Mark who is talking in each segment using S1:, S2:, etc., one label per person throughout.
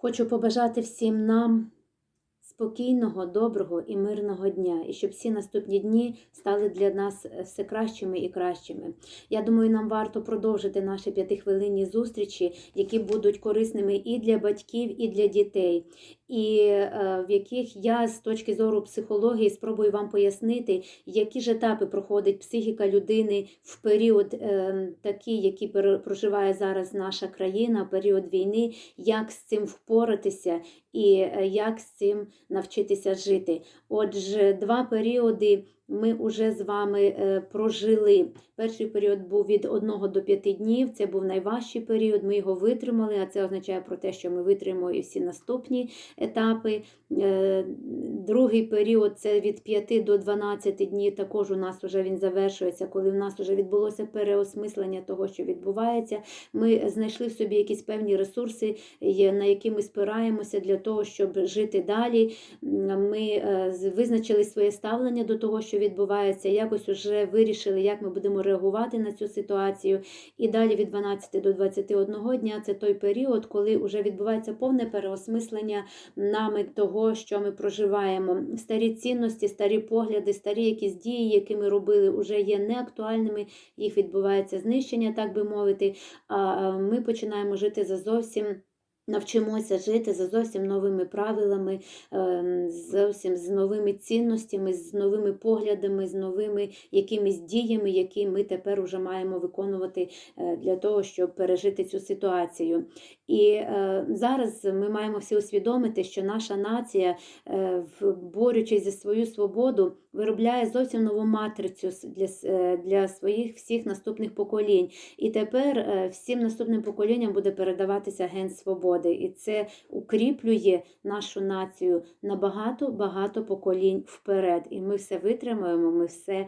S1: Хочу побажати всім нам спокійного, доброго і мирного дня, і щоб всі наступні дні стали для нас е, все кращими і кращими. Я думаю, нам варто продовжити наші п'ятихвилинні зустрічі, які будуть корисними і для батьків, і для дітей, і е, в яких я з точки зору психології спробую вам пояснити, які ж етапи проходить психіка людини в період е, такий, який проживає зараз наша країна, період війни, як з цим впоратися і е, як з цим навчитися жити. Отже, два періоди ми вже з вами е, прожили. Перший період був від 1 до 5 днів. Це був найважчий період. Ми його витримали, а це означає про те, що ми витримаємо і всі наступні етапи. Е, Другий період це від 5 до 12 днів. Також у нас вже він завершується, коли в нас вже відбулося переосмислення того, що відбувається. Ми знайшли в собі якісь певні ресурси, на які ми спираємося для того, щоб жити далі. Ми е, визначили своє ставлення до того, що відбувається, якось вже вирішили, як ми будемо реагувати на цю ситуацію. І далі від 12 до 21 дня це той період, коли вже відбувається повне переосмислення нами того, що ми проживаємо. Старі цінності, старі погляди, старі якісь дії, які ми робили, вже є неактуальними. Їх відбувається знищення, так би мовити. А е, ми починаємо жити за зовсім. Навчимося жити за зовсім новими правилами, ем, зовсім з новими цінностями, з новими поглядами, з новими якимись діями, які ми тепер уже маємо виконувати е, для того, щоб пережити цю ситуацію. І е, зараз ми маємо всі усвідомити, що наша нація, е, борючись за свою свободу, виробляє зовсім нову матрицю для, е, для своїх всіх наступних поколінь. І тепер е, всім наступним поколінням буде передаватися ген свободи. І це укріплює нашу націю на багато багато поколінь вперед. І ми все витримаємо, ми все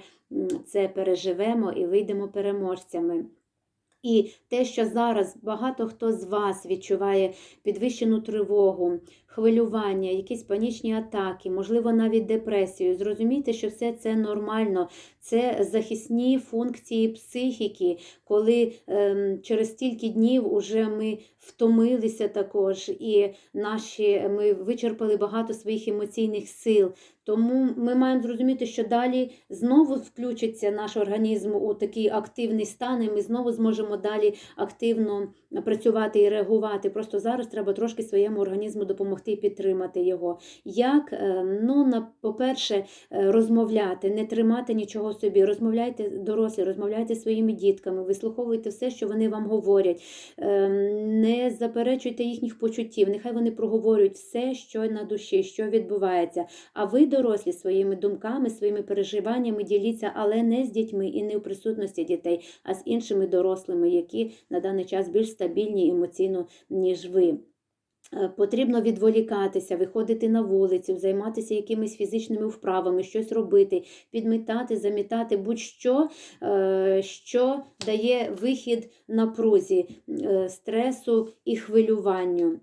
S1: це переживемо і вийдемо переможцями. І те, що зараз багато хто з вас відчуває підвищену тривогу, хвилювання, якісь панічні атаки, можливо, навіть депресію. Зрозумійте, що все це нормально, це захисні функції психіки, коли ем, через стільки днів уже ми втомилися також, і наші ми вичерпали багато своїх емоційних сил. Тому ми маємо зрозуміти, що далі знову включиться наш організм у такий активний стан, і ми знову зможемо далі активно працювати і реагувати. Просто зараз треба трошки своєму організму допомогти і підтримати його. Як? Е, Ну, по-перше, е, розмовляти, не тримати нічого собі. Розмовляйте дорослі, розмовляйте зі своїми дітками, вислуховуйте все, що вони вам говорять. Е, Не заперечуйте їхніх почуттів. Нехай вони проговорюють все, що на душі, що відбувається. А ви, дорослі, своїми думками, своїми переживаннями діліться, але не з дітьми і не в присутності дітей, а з іншими дорослими, які на даний час більш стабільні емоційно, ніж ви. Е, Потрібно відволікатися, виходити на вулицю, займатися якимись фізичними вправами, щось робити, підмітати, замітати, будь-що, е, що дає вихід напрузі, е, стресу і хвилюванню.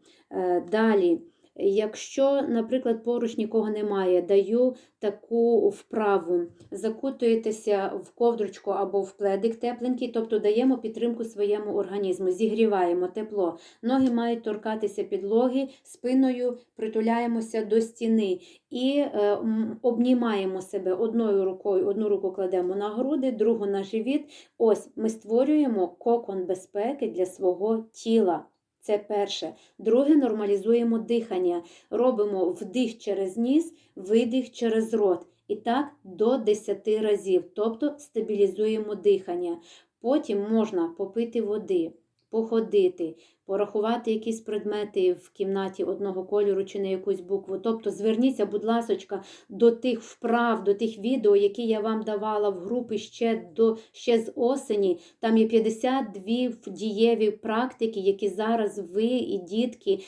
S1: Далі. Якщо, наприклад, поруч нікого немає, даю таку вправу. Закутуєтеся в ковдручку або в пледик тепленький, тобто даємо підтримку своєму організму, зігріваємо тепло. Ноги мають торкатися підлоги, спиною притуляємося до стіни і е, обнімаємо себе одною рукою, одну руку кладемо на груди, другу на живіт. Ось ми створюємо кокон безпеки для свого тіла. Це перше. Друге, нормалізуємо дихання. Робимо вдих через ніс, видих через рот. І так до 10 разів. Тобто стабілізуємо дихання. Потім можна попити води, походити, порахувати якісь предмети в кімнаті одного кольору чи на якусь букву. Тобто зверніться, будь ласочка, до тих вправ, до тих відео, які я вам давала в групи ще, до, ще з осені. Там є 52 дієві практики, які зараз ви і дітки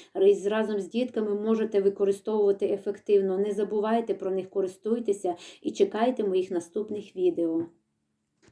S1: разом з дітками можете використовувати ефективно. Не забувайте про них, користуйтеся і чекайте моїх наступних відео.